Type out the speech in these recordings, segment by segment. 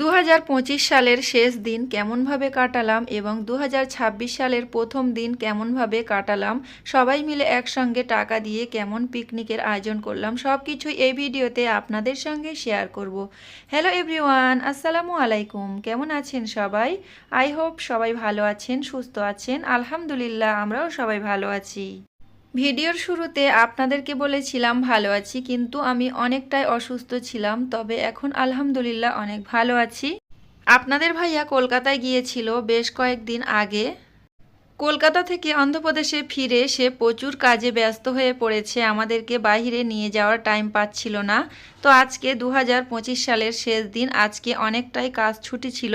দু হাজার পঁচিশ সালের শেষ দিন কেমনভাবে কাটালাম এবং দু হাজার ছাব্বিশ সালের প্রথম দিন কেমনভাবে কাটালাম, সবাই মিলে একসঙ্গে টাকা দিয়ে কেমন পিকনিকের আয়োজন করলাম সব কিছুই এই ভিডিওতে আপনাদের সঙ্গে শেয়ার করব। হ্যালো এভরিওয়ান আসসালামু আলাইকুম, কেমন আছেন সবাই? আই হোপ সবাই ভালো আছেন, সুস্থ আছেন, আলহামদুলিল্লাহ, আমরাও সবাই ভালো আছি। ভিডিওর শুরুতে আপনাদেরকে বলেছিলাম ভালো আছি, কিন্তু আমি অনেকটাই অসুস্থ ছিলাম, তবে এখন আলহামদুলিল্লাহ অনেক ভালো আছি। আপনাদের ভাইয়া কলকাতায় গিয়েছিল বেশ কয়েকদিন আগে। কলকাতা থেকে অন্ধ্রপ্রদেশে ফিরে সে প্রচুর কাজে ব্যস্ত হয়ে পড়েছে, আমাদেরকে বাইরে নিয়ে যাওয়ার টাইম পাচ্ছিল না। তো আজকে দু হাজার পঁচিশ সালের শেষ দিন, আজকে অনেকটাই কাজ ছুটি ছিল।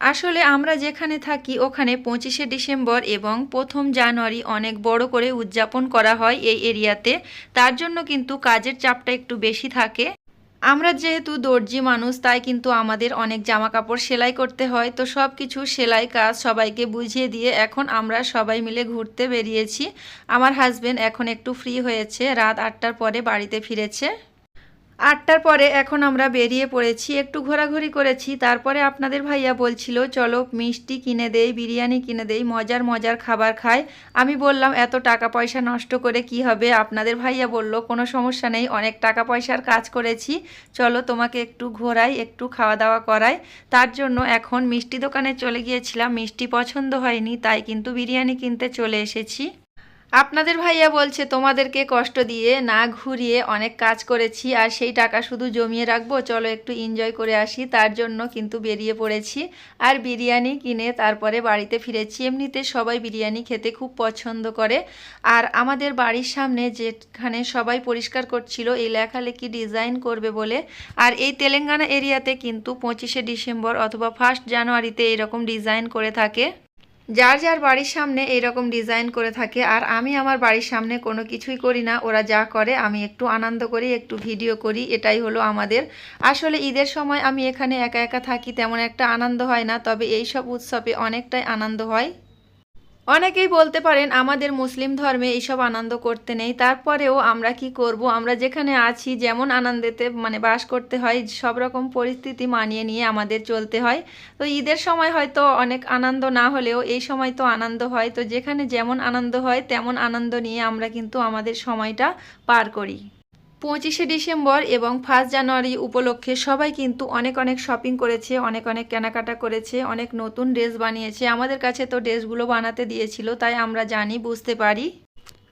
আসলে আমরা যেখানে থাকি, ওখানে পঁচিশে ডিসেম্বর এবং প্রথম জানুয়ারি অনেক বড় করে উদযাপন করা হয় এই এরিয়াতে। তার জন্য কিন্তু কাজের চাপটা একটু বেশি থাকে। আমরা যেহেতু দর্জি মানুষ, তাই কিন্তু আমাদের অনেক জামা কাপড় সেলাই করতে হয়। তো সব কিছু সেলাই কাজ সবাইকে বুঝিয়ে দিয়ে এখন আমরা সবাই মিলে ঘুরতে বেরিয়েছি। আমার হাজবেন্ড এখন একটু ফ্রি হয়েছে, রাত আটটার পরে বাড়িতে ফিরেছে। আটটার পরে এখন আমরা বেরিয়ে পড়েছি, একটু ঘোরাঘুরি করেছি। তারপরে আপনাদের ভাইয়া বলছিল, চলো মিষ্টি কিনে দেই, বিরিয়ানি কিনে দেই, মজার মজার খাবার খায় আমি বললাম, এত টাকা পয়সা নষ্ট করে কি হবে? আপনাদের ভাইয়া বলল, কোনো সমস্যা নেই, অনেক টাকা পয়সার কাজ করেছি। চলো তোমাকে একটু ঘোরাই, একটু খাওয়া দাওয়া করাই। তার জন্য এখন মিষ্টি দোকানে চলে গিয়েছিলাম। মিষ্টি পছন্দ হয়নি, তাই কিন্তু বিরিয়ানি কিনতে চলে এসেছি। আপনাদের ভাইয়া বলছে, তোমাদেরকে কষ্ট দিয়ে না ঘুরিয়ে অনেক কাজ করেছি আর সেই টাকা শুধু জমিয়ে রাখব। চলো একটু এনজয় করে আসি। তার জন্য কিন্তু বেরিয়ে পড়েছি। আর বিরিয়ানি কিনে তারপরে বাড়িতে ফিরেছি। এমনিতে সবাই বিরিয়ানি খেতে খুব পছন্দ করে। আর আমাদের বাড়ির সামনে যেখানে সবাই পরিষ্কার করছিল, এই লেখালেখি ডিজাইন করবে বলে। আর এই তেলেঙ্গানা এরিয়াতে কিন্তু পঁচিশে ডিসেম্বর অথবা ফার্স্ট জানুয়ারিতে এরকম ডিজাইন করে থাকে। যার যার বাড়ির সামনে এইরকম ডিজাইন করে থাকে, আর আমি আমার বাড়ির সামনে কোনো কিছুই করি না। ওরা যা করে, আমি একটু আনন্দ করি, একটু ভিডিও করি, এটাই হলো আমাদের। আসলে ঈদের সময় আমি এখানে একা একা থাকি, তেমন একটা আনন্দ হয় না, তবে এই সব উৎসবে অনেকটাই আনন্দ হয়। অনেকেই বলতে পারেন, আমাদের মুসলিম ধর্মে এইসব আনন্দ করতে নেই। তারপরেও আমরা কি করব? আমরা যেখানে আছি, যেমন আনন্দেতে মানে বাস করতে হয়, সব রকম পরিস্থিতি মানিয়ে নিয়ে আমাদের চলতে হয়। তো ঈদের সময় হয়তো অনেক আনন্দ না হলেও এই সময় তো আনন্দ হয়। তো যেখানে যেমন আনন্দ হয়, তেমন আনন্দ নিয়ে আমরা কিন্তু আমাদের সময়টা পার করি। পঁচিশে ডিসেম্বর এবং ফার্স্ট জানুয়ারি উপলক্ষে সবাই কিন্তু অনেক অনেক শপিং করেছে, অনেক অনেক কেনাকাটা করেছে, অনেক নতুন ড্রেস বানিয়েছে। আমাদের কাছে তো ড্রেসগুলো বানাতে দিয়েছিল, তাই আমরা জানি, বুঝতে পারি।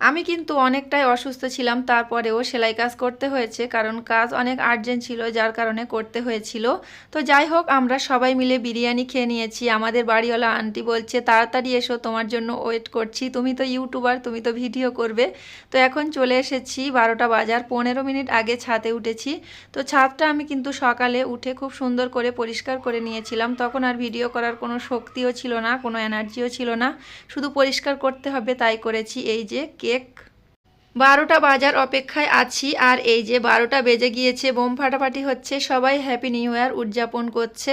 আমি কিন্তু অনেকটাই অসুস্থ ছিলাম, তারপরেও সেলাই কাজ করতে হয়েছে, কারণ কাজ অনেক আর্জেন্ট ছিল, যার কারণে করতে হয়েছিল। তো যাই হোক, আমরা সবাই মিলে বিরিয়ানি খেয়ে নিয়েছি। আমাদের বাড়িওয়ালা আন্টি বলছে, তাড়াতাড়ি এসো, তোমার জন্য ওয়েট করছি। তুমি তো ইউটিউবার তুমি তো ভিডিও করবে। তো এখন চলে এসেছি বারোটা বাজার, পনেরো মিনিট আগে ছাদে উঠেছি। তো ছাদটা আমি কিন্তু সকালে উঠে খুব সুন্দর করে পরিষ্কার করে নিয়েছিলাম। তখন আর ভিডিও করার কোনো শক্তিও ছিল না, কোনো এনার্জিও ছিল না। শুধু পরিষ্কার করতে হবে, তাই করেছি। এই যে কেক। বারোটা বাজার অপেক্ষায় আছি আর এই যে বারোটা বেজে গিয়েছে, বোম ফাটাফাটি হচ্ছে, সবাই হ্যাপি নিউ ইয়ার উদযাপন করছে।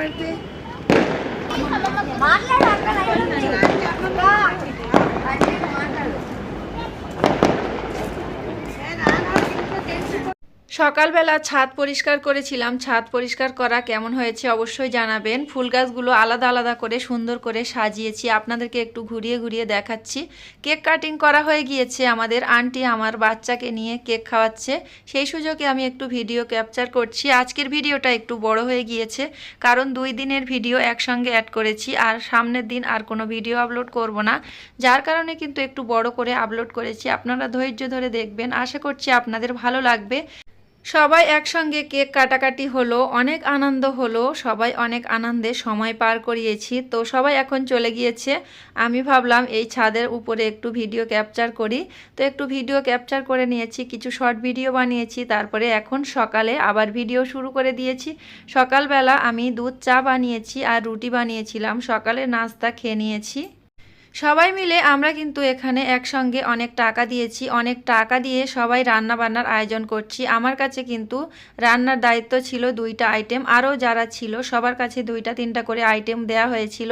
పెట్టి সকালবেলা ছাদ পরিষ্কার করেছিলাম। ছাদ পরিষ্কার করা কেমন হয়েছে অবশ্যই জানাবেন। ফুল গাছগুলো আলাদা আলাদা করে সুন্দর করে সাজিয়েছি। আপনাদেরকে একটু ঘুরিয়ে ঘুরিয়ে দেখাচ্ছি। কেক কাটিং করা হয়ে গিয়েছে। আমাদের আন্টি আমার বাচ্চাকে নিয়ে কেক খাওয়াচ্ছে। সেই সুযোগে আমি একটু ভিডিও ক্যাপচার করছি। আজকের ভিডিওটা একটু বড় হয়ে গিয়েছে। কারণ দুই দিনের ভিডিও একসঙ্গে অ্যাড করেছি। আর সামনের দিন আর কোনো ভিডিও আপলোড করব না। যার কারণে কিন্তু একটু বড় করে আপলোড করেছি। আপনারা ধৈর্য ধরে দেখবেন। আশা করছি আপনাদের ভালো লাগবে। সবাই একসঙ্গে কেক কাটাকাটি হলো, অনেক আনন্দ হলো, সবাই অনেক আনন্দে সময় পার করিয়েছি। তো সবাই এখন চলে গিয়েছে। আমি ভাবলাম এই ছাদের উপরে একটু ভিডিও ক্যাপচার করি। তো একটু ভিডিও ক্যাপচার করে নিয়েছি, কিছু শর্ট ভিডিও বানিয়েছি। তারপরে এখন সকালে আবার ভিডিও শুরু করে দিয়েছি। সকালবেলা আমি দুধ চা বানিয়েছি আর রুটি বানিয়েছিলাম। সকালে নাস্তা খেয়ে নিয়েছি। সবাই মিলে আমরা কিন্তু এখানে একসঙ্গে অনেক টাকা দিয়েছি, অনেক টাকা দিয়ে সবাই রান্না বান্নার আয়োজন করছি। আমার কাছে কিন্তু রান্নার দায়িত্ব ছিল দুইটা আইটেম আরও যারা ছিল সবার কাছে দুইটা, তিনটা করে আইটেম দেয়া হয়েছিল।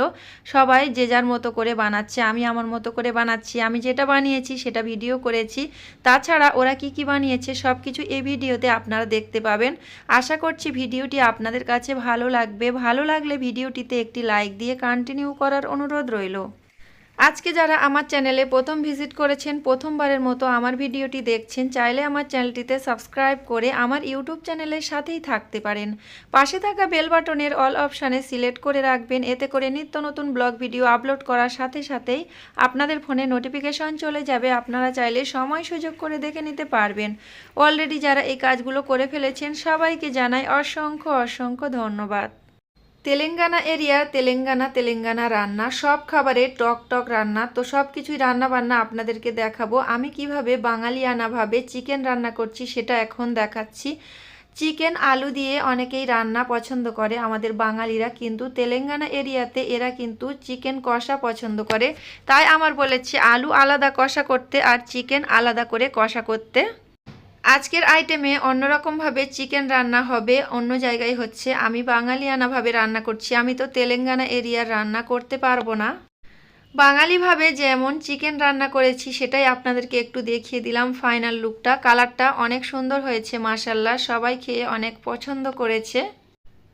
সবাই যে যার মতো করে বানাচ্ছে, আমি আমার মতো করে বানাচ্ছি, আমি যেটা বানিয়েছি সেটা ভিডিও করেছি। তাছাড়া ওরা কি কি বানিয়েছে সব কিছু এই ভিডিওতে আপনারা দেখতে পাবেন। আশা করছি ভিডিওটি আপনাদের কাছে ভালো লাগবে। ভালো লাগলে ভিডিওটিতে একটি লাইক দিয়ে কন্টিনিউ করার অনুরোধ রইল। আজকে যারা আমার চ্যানেলে প্রথম ভিজিট করেছেন, প্রথমবারের মতো আমার ভিডিওটি দেখছেন, চাইলে আমার চ্যানেলটিতে সাবস্ক্রাইব করে আমার ইউটিউব চ্যানেলের সাথেই থাকতে পারেন। পাশে থাকা বেল বাটনের অল অপশানে সিলেক্ট করে রাখবেন, এতে করে নিত্য নতুন ব্লগ ভিডিও আপলোড করার সাথে সাথেই আপনাদের ফোনে নোটিফিকেশন চলে যাবে। আপনারা চাইলে সময় সুযোগ করে দেখে নিতে পারবেন। অলরেডি যারা এই কাজগুলো করে ফেলেছেন, সবাইকে জানাই অসংখ্য অসংখ্য ধন্যবাদ। তেলেঙ্গানা এরিয়া, তেলেঙ্গানা তেলেঙ্গানা রান্না, সব খাবারে টক টক রান্না, তো সব কিছুই রান্না বান্না আপনাদেরকে দেখাবো। আমি কীভাবে বাঙালিয়ানাভাবে চিকেন রান্না করছি সেটা এখন দেখাচ্ছি। চিকেন আলু দিয়ে অনেকেই রান্না পছন্দ করে, আমাদের বাঙালিরা, কিন্তু তেলেঙ্গানা এরিয়াতে এরা কিন্তু চিকেন কষা পছন্দ করে। তাই আমার বলেছি, আলু আলাদা কষা করতে আর চিকেন আলাদা করে কষা করতে আজকের আইটেমে অন্যরকমভাবে চিকেন রান্না হবে, অন্য জায়গায় হচ্ছে আমি বাঙালিয়ানাভাবে রান্না করছি। আমি তো তেলেঙ্গানা এরিয়ার রান্না করতে পারব না। বাঙালিভাবে যেমন চিকেন রান্না করেছি, সেটাই আপনাদেরকে একটু দেখিয়ে দিলাম ফাইনাল লুকটা। কালারটা অনেক সুন্দর হয়েছে মাসাল্লাহ সবাই খেয়ে অনেক পছন্দ করেছে।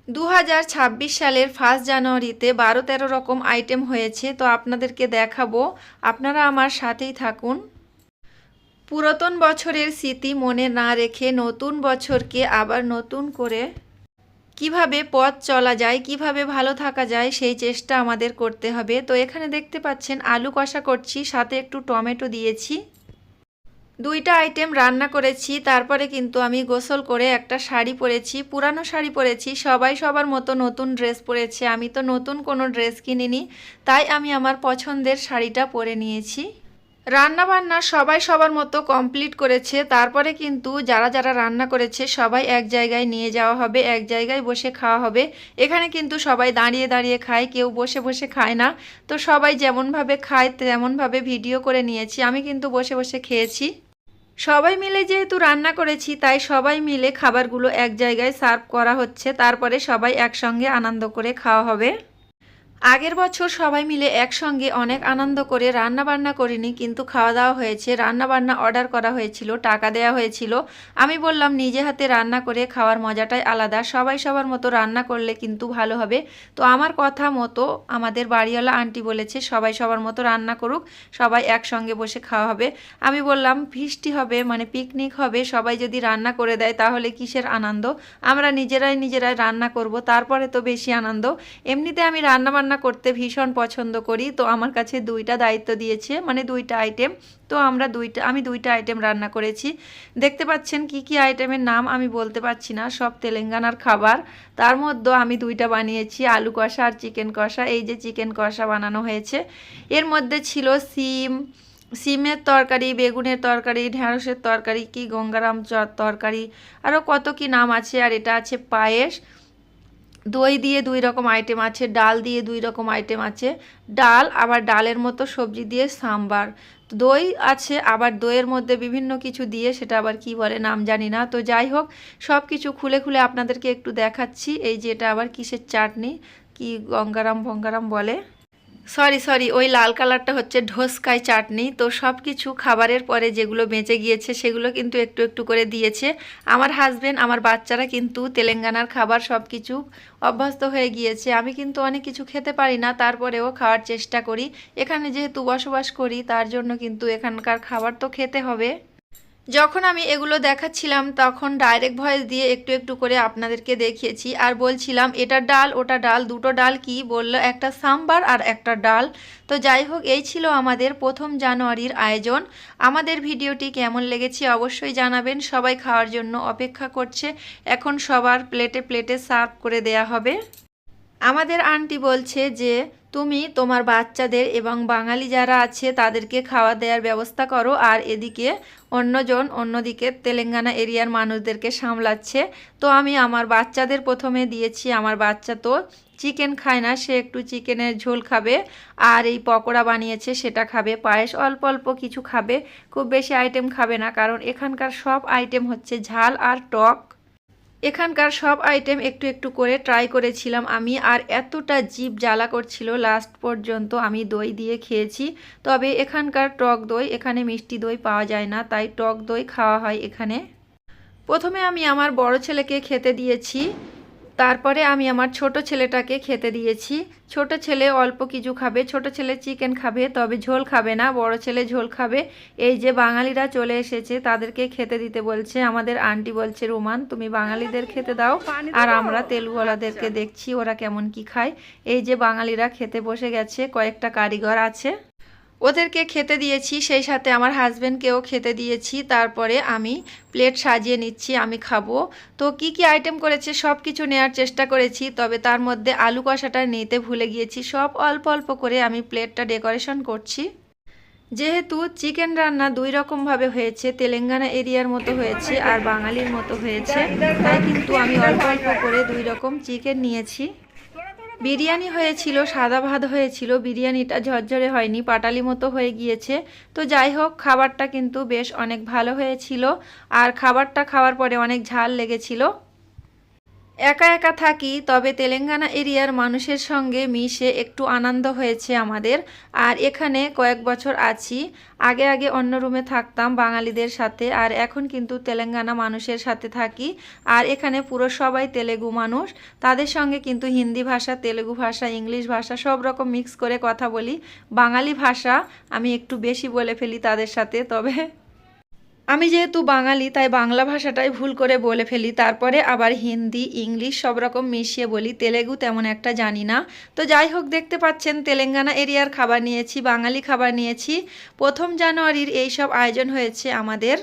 দু হাজার ছাব্বিশ সালের ফার্স্ট জানুয়ারিতে বারো তেরো রকম আইটেম হয়েছে, তো আপনাদেরকে দেখাবো। আপনারা আমার সাথেই থাকুন। পুরাতন বছরের স্মৃতি মনে না রেখে নতুন বছরকে আবার নতুন করে কীভাবে পথ চলা যায়, কীভাবে ভালো থাকা যায়, সেই চেষ্টা আমাদের করতে হবে। তো এখানে দেখতে পাচ্ছেন, আলু কষা করছি, সাথে একটু টমেটো দিয়েছি। দুইটা আইটেম রান্না করেছি, তারপরে কিন্তু আমি গোসল করে একটা শাড়ি পরেছি, পুরানো শাড়ি পরেছি, সবাই সবার মতো নতুন ড্রেস পরেছে, আমি তো নতুন কোনো ড্রেস কিনিনি, তাই আমি আমার পছন্দের শাড়িটা পরে নিয়েছি। রান্না বান্না সবাই সবার মতো কমপ্লিট করেছে। তারপরে কিন্তু যারা যারা রান্না করেছে, সবাই এক জায়গায় নিয়ে যাওয়া হবে, এক জায়গায় বসে খাওয়া হবে। এখানে কিন্তু সবাই দাঁড়িয়ে দাঁড়িয়ে খায়, কেউ বসে বসে খায় না। তো সবাই যেমনভাবে খায়, তেমনভাবে ভিডিও করে নিয়েছি। আমি কিন্তু বসে বসে খেয়েছি। সবাই মিলে যেহেতু রান্না করেছি, তাই সবাই মিলে খাবারগুলো এক জায়গায় সার্ভ করা হচ্ছে। তারপরে সবাই একসঙ্গে আনন্দ করে খাওয়া হবে। আগের বছর সবাই মিলে একসঙ্গে অনেক আনন্দ করে রান্না বান্না করিনি, কিন্তু খাওয়া দাওয়া হয়েছে। রান্না বান্না অর্ডার করা হয়েছিল, টাকা দেওয়া হয়েছিল। আমি বললাম, নিজে হাতে রান্না করে খাওয়ার মজাটাই আলাদা। সবাই সবার মতো রান্না করলে কিন্তু ভালো হবে। তো আমার কথা মতো আমাদের বাড়িওয়ালা আন্টি বলেছে, সবাই সবার মতো রান্না করুক, সবাই একসঙ্গে বসে খাওয়া হবে। আমি বললাম ফিস্টি হবে মানে পিকনিক হবে, সবাই যদি রান্না করে দেয় তাহলে কিসের আনন্দ? আমরা নিজেরাই নিজেরাই রান্না করব, তারপরে তো বেশি আনন্দ। এমনিতে আমি রান্না বান্না করতে ভীষণ পছন্দ করি। তো আমার কাছে দুইটা দায়িত্ব দিয়েছে মানে দুইটা আইটেম তো আমরা দুইটা, আমি দুইটা আইটেম রান্না করেছি। দেখতে পাচ্ছেন কি কি আইটেমের নাম আমি বলতে পারছি না, সব তেলেঙ্গানার খাবার। তার মধ্যে আমি দুইটা বানিয়েছি, আলু কষা আর চিকেন কষা। এই যে চিকেন কষা বানানো হয়েছে। এর মধ্যে ছিল সিম, সিমের তরকারি, বেগুনের তরকারি ঢ্যাঁড়সের তরকারি, কি গঙ্গারাম তরকারি। আরও কত কি নাম আছে, আর এটা আছে পায়েস। দই দিয়ে দুই রকম আইটেম আছে, ডাল দিয়ে দুই রকম আইটেম আছে। ডাল আবার ডালের মতো সবজি দিয়ে সাম্বার। দই আছে, আবার দইয়ের মধ্যে বিভিন্ন কিছু দিয়ে সেটা আবার কি বলে নাম জানি না। তো যাই হোক সব কিছু খুলে খুলে আপনাদেরকে একটু দেখাচ্ছি, এই যে এটা আবার কিসের চাটনি? কি গঙ্গারাম ভঙ্গারাম বলে? সরি সরি, ওই লাল কালারটা হচ্ছে ঢোসকাই চাটনি। তো সব কিছু খাবারের পরে যেগুলো বেঁচে গিয়েছে সেগুলো কিন্তু একটু একটু করে দিয়েছে। আমার হাজবেন্ড আমার বাচ্চারা কিন্তু তেলেঙ্গানার খাবার সব কিছু অভ্যস্ত হয়ে গিয়েছে। আমি কিন্তু অনেক কিছু খেতে পারি না, তারপরেও খাওয়ার চেষ্টা করি। এখানে যেহেতু বসবাস করি, তার জন্য কিন্তু এখানকার খাবার তো খেতে হবে। যখন আমি এগুলো দেখাচ্ছিলাম, তখন ডাইরেক্ট ভয়েস দিয়ে একটু একটু করে আপনাদেরকে দেখিয়েছি আর বলছিলাম, এটা ডাল, ওটা ডাল, দুটো ডাল কি? বলল, একটা সাম্বার আর একটা ডাল। তো যাই হোক, এই ছিল আমাদের প্রথম জানুয়ারির আয়োজন। আমাদের ভিডিওটি কেমন লেগেছে অবশ্যই জানাবেন। সবাই খাওয়ার জন্য অপেক্ষা করছে। এখন সবার প্লেটে প্লেটে সার্ভ করে দেয়া হবে। আমাদের আন্টি বলছে যে তুমি, তোমার বাচ্চাদের এবং বাঙালি যারা আছে, তাদেরকে খাওয়া দেওয়ার ব্যবস্থা করো। আর এদিকে অন্যজন অন্যদিকে তেলেঙ্গানা এরিয়ার মানুষদেরকে সামলাচ্ছে। তো আমি আমার বাচ্চাদের প্রথমে দিয়েছি। আমার বাচ্চা তো চিকেন খায় না, সে একটু চিকেনের ঝোল খাবে আর এই পকোড়া বানিয়েছে, সেটা খাবে। পায়েস অল্প অল্প কিছু খাবে। খুব বেশি আইটেম খাবে না, কারণ এখানকার সব আইটেম হচ্ছে ঝাল আর টক। এখানকার সব আইটেম একটু একটু করে ট্রাই করেছিলাম আমি, আর এতটা জিভ জ্বালা করছিল লাস্ট পর্যন্ত আমি দই দিয়ে খেয়েছি। তবে এখানকার টক দই, এখানে মিষ্টি দই পাওয়া যায় না, তাই টক দই খাওয়া হয় এখানে। প্রথমে আমি আমার বড় ছেলেকে খেতে দিয়েছি। তারপরে আমি আমার ছোট ছেলেটাকে খেতে দিয়েছি। ছোট ছেলে অল্প কিছু খাবে, ছোট ছেলে চিকেন খাবে, তবে ঝোল খাবে না, বড় ছেলে ঝোল খাবে। এই যে বাঙালিরা চলে এসেছে, তাদেরকে খেতে দিতে বলছে, আমাদের আন্টি বলছে, রোমান, তুমি বাঙালিদের খেতে দাও, আর আমরা তেলুওয়ালাদেরকে দেখছি, ওরা কেমন কি খায়। এই যে বাঙালিরা খেতে বসে গেছে, কয়েকটা কারিগর আছে। ওদেরকে খেতে দিয়েছি, সেই সাথে আমার হাজব্যান্ডকেও খেতে দিয়েছি, তারপরে আমি প্লেট সাজিয়ে নিচ্ছি, আমি খাব। তো কি কি আইটেম করেছে সব কিছু নেওয়ার চেষ্টা করেছি, তবে তার মধ্যে আলু কষাটা নিতে ভুলে গিয়েছি, সব অল্প অল্প করে আমি প্লেটটা ডেকোরেশন করছি। যেহেতু চিকেন রান্না দুই রকমভাবে হয়েছে, তেলেঙ্গানা এরিয়ার মতো হয়েছে আর বাঙালির মতো হয়েছে, তাই কিন্তু আমি অল্প অল্প করে দুই রকম চিকেন নিয়েছি। বিরিয়ানি হয়েছিল, সাদা ভাত হয়েছিল, বিরিয়ানিটা ঝরঝরে হয়নি, পাটালি মতো হয়ে গিয়েছে। তো যাই হোক, খাবারটা কিন্তু বেশ অনেক ভালো হয়েছিল। আর খাবারটা খাওয়ার পরে অনেক ঝাল লেগেছিল। একা একা থাকি, তবে তেলেঙ্গানা এরিয়ার মানুষের সঙ্গে মিশে একটু আনন্দ হয়েছে আমাদের। আর এখানে কয়েক বছর আছি। আগে আগে অন্য রুমে থাকতাম বাঙালিদের সাথে, আর এখন কিন্তু তেলেঙ্গানা মানুষের সাথে থাকি। আর এখানে পুরো সবাই তেলেগু মানুষ। তাদের সঙ্গে কিন্তু হিন্দি ভাষা, তেলেগু ভাষা, ইংলিশ ভাষা সব রকম মিক্স করে কথা বলি। বাঙালি ভাষা আমি একটু বেশি বলে ফেলি তাদের সাথে, তবে আমি যেহেতু বাঙালি, তাই বাংলা ভাষাটাই ভুল করে বলে ফেলি। তারপরে আবার হিন্দি, ইংলিশ সব রকম মিশিয়ে বলি। তেলেগু তেমন একটা জানি না। তো যাই হোক, দেখতে পাচ্ছেন তেলেঙ্গানা এরিয়ার খাবার নিয়েছি, বাঙালি খাবার নিয়েছি। প্রথম জানুয়ারির এই সব আয়োজন হয়েছে আমাদের।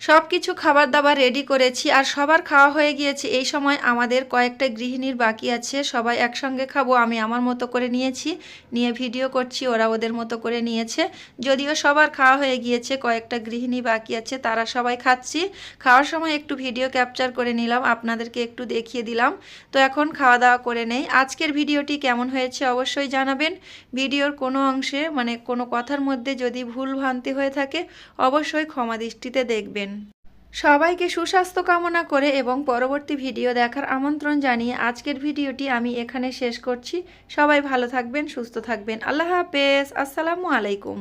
সব কিছু খাবার দাবার রেডি করেছি আর সবার খাওয়া হয়ে গিয়েছে। এই সময় আমাদের কয়েকটা গৃহিণীর বাকি আছে, সবাই একসঙ্গে খাব আমি আমার মতো করে নিয়েছি, নিয়ে ভিডিও করছি, ওরা ওদের মতো করে নিয়েছে। যদিও সবার খাওয়া হয়ে গিয়েছে, কয়েকটা গৃহিণী বাকি আছে, তারা সবাই খাচ্ছি। খাওয়ার সময় একটু ভিডিও ক্যাপচার করে নিলাম, আপনাদেরকে একটু দেখিয়ে দিলাম। তো এখন খাওয়া দাওয়া করে নেই। আজকের ভিডিওটি কেমন হয়েছে অবশ্যই জানাবেন। ভিডিওর কোনো অংশে মানে কোনো কথার মধ্যে যদি ভুল ভ্রান্তি হয়ে থাকে, অবশ্যই ক্ষমা দৃষ্টিতে দেখবেন। সবাইকে সুস্বাস্থ্য কামনা করে এবং পরবর্তী ভিডিও দেখার আমন্ত্রণ জানিয়ে আজকের ভিডিওটি আমি এখানে শেষ করছি। সবাই ভালো থাকবেন, সুস্থ থাকবেন। আল্লাহ হাফেজ। আসসালামু আলাইকুম।